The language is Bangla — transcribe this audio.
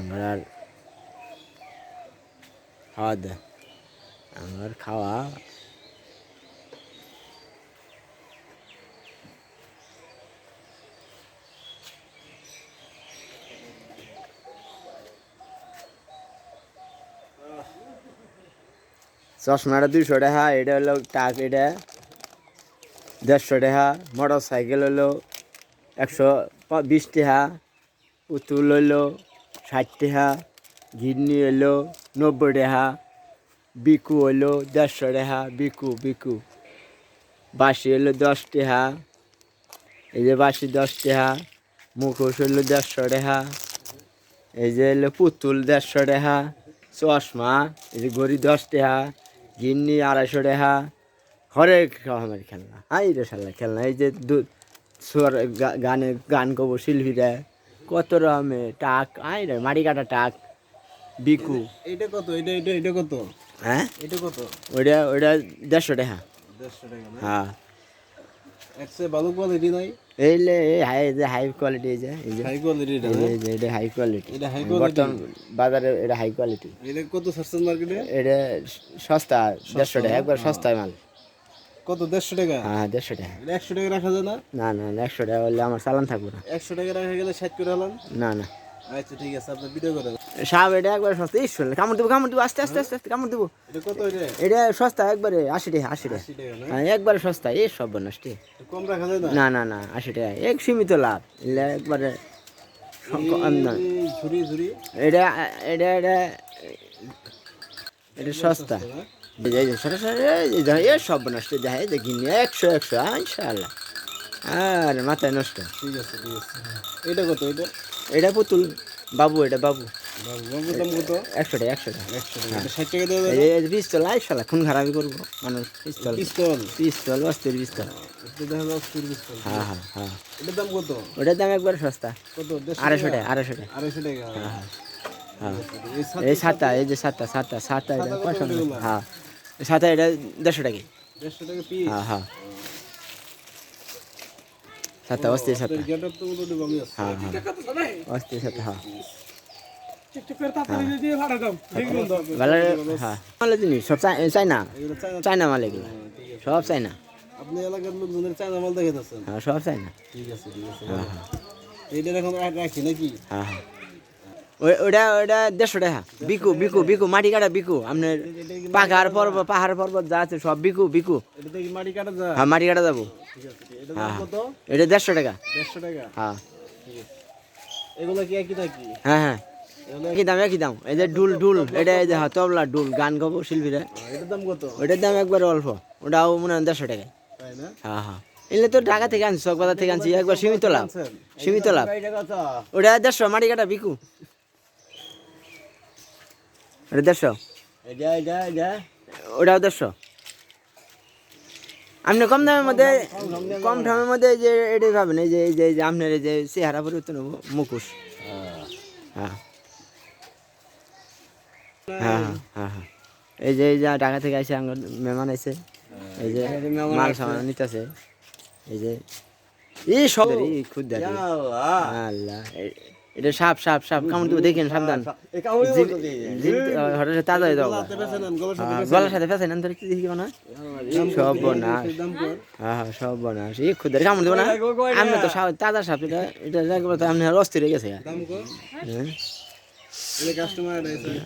আমার খাওয়া দে। আমার খাওয়া চশমাটা দুইশো টাকা, এটা হলো টাক এটা দেড়শো টাকা মোটর সাইকেল হলো একশো বিশ টাকা, পুতুল হলো ষাট টাকা ঘিন্নি হলো নব্বই টাকা বিকু হলো দেড়শো টাকা বিকু বিকু। বাসি হলো দশ টাকা এই যে বাসি দশ টাকা মুখোশ হলো দেড়শো টাকা এই যে হলো পুতুল দেড়শো টাকা চশমা, এই যে গড়ি দশ টাকা গিন্নি আড়াইশো টাকা হরেক রকমের খেলনা। হাই রে সাল্লা খেলনা। এই যে গানে গান কব শিল্পীরা। কত রকমের টাক? আই রে মাটি কাটা টাক। বিকু। এটা কত? এটা এটা এটা কত? হ্যাঁ? এটা কত? ওইটা ওইটা দেড়শো টাকা। দেড়শো টাকা হ্যাঁ। একশো ভালো কোয়ালিটি নাই? এই লে এই হাই যে হাই কোয়ালিটি এই যে এই যে। হাই কোয়ালিটি এটা এটা হাই কোয়ালিটি এটা high quality? বর্তমান বাজারে এটা হাই কোয়ালিটি এটা কত সারছেন মার্কেটে এটা সস্তা দেড়শো টাকা একবার সস্তায় মাল। কত? দেড়শো টাকা? হ্যাঁ দেড়শো টাকা। একশো টাকা রাখা যায় না? না না একশো টাকা হলে আমার চালান থাকব না। একশো টাকা রাখা গেলে ষাট করে হলাম? না না। আচ্ছা ঠিক আছে আপনার ভিডিও করেন। সাপ এটা একবার সস্তা। এই শুনলে কামড় দেবো কামড় দেবো আস্তে আস্তে আস্তে আস্তে কামড় দেবো। এটা কত এটা? এটা সস্তা একবারে আশি টাকা আশি টাকা। হ্যাঁ একবারে সস্তা এই সব নষ্ট কম রাখা যায় না? না না আশি টাকা এক সীমিত লাভ। এলে একবারে এটা এটা এটা এটা সস্তা সব নষ্ট যায় দেখিনি একশো একশো ইনশাআল্লাহ। আর মাথায় নষ্ট। ঠিক আছে ঠিক আছে। এটা কত এটা? এটা পুতুল বাবু এটা বাবু। বাবু দাম কত? একশো টাকা একশো টাকা। এটা ষাট টাকা দেওয়া এই যাবে যে পিস্তল খুন খারাপি করব। মানুষ পিস্তল। পিস্তল? পিস্তল অস্থির পিস্তল। দেখা পিস্তল। হ্যাঁ হ্যাঁ হ্যাঁ। এটার দাম কত? ওটার দাম একবার সস্তা। কত? আড়াইশো টাকা? টাকা আড়াইশো টাকা। আড়াইশো টাকা। হ্যাঁ হ্যাঁ। এই সাত এই সাতটা এই যে সাতটা সাতটা সাতটা এটা পয়সা হ্যাঁ। সাতটা এটা দেড়শো টাকা। দেড়শো টাকা পিস হ্যাঁ হ্যাঁ। সাতটা অস্থির হ্যাঁ হ্যাঁ। অস্থির সাতটা হ্যাঁ। ভালো হ্যাঁ। জিনিস সব চাই- চাইনা চায়না। চাইনা মাল এগুলো। সব চাইনা আপনি এলাকার লোকজনের চায়না মাল দেখাতেছেন হ্যাঁ সব চাইনা ঠিক আছে ঠিক আছে। এইটা এখন রাখি নাকি? হ্যাঁ হ্যাঁ। ওটা ওটা দেড়শো টাকা বিকু বিকু বিকু, মাটি কাটা বিকু। আপনার পাহাড় পর্বত পাহাড় পর্বত যা আছে সব বিকু বিকু। হ্যাঁ মাটি কাটা যাব। ঠিক আছে। এটা দেড়শো টাকা। দেড়শো টাকা হ্যাঁ। কি হ্যাঁ হ্যাঁ। একই দাম এই যে এটা এই যে হ্যাঁ গান শিল্পীরা। দাম একবার অল্প। মনে হয় দেড়শো টাকা হ্যাঁ হ্যাঁ। এলে তো ঢাকা থেকে আনছি, চকবাজার থেকে আনছি, একবার সীমিত লাভ। সীমিত লাভ। ওটা দেড়শো, মাটি কাটা বিকু। দেড়শো? এটা এটা ওটাও দেড়শো? আপনি কম দামের মধ্যে কম দামের মধ্যে যে এটাই পাবেন এই যে এই যে আপনার এই যে চেহারা পরিবর্তন হব মুখোশ। হ্যাঁ। হ্যাঁ। হ্যাঁ হ্যাঁ হ্যাঁ এই যে এই যে ঢাকা থেকে আসে আমার মেহমান আছে এই যে মাল সামান নিতেছে। এই যে এই সব খুদ আল্লাহ। এটা সাপ সাপ সাপ। কামড় দিব দেখেন সাবধান। হঠাৎ তাজা হয়ে যাব হ্যাঁ, গলার সাথে নেন। তোর কি দেখি না সব বনাস হ্যাঁ হ্যাঁ সব বনাস এই খুদের কামড় দেবো না। আমি তো সাপ তাজা সাপ এটা এটা একবার তো আপনি অস্থির হয়ে গেছে।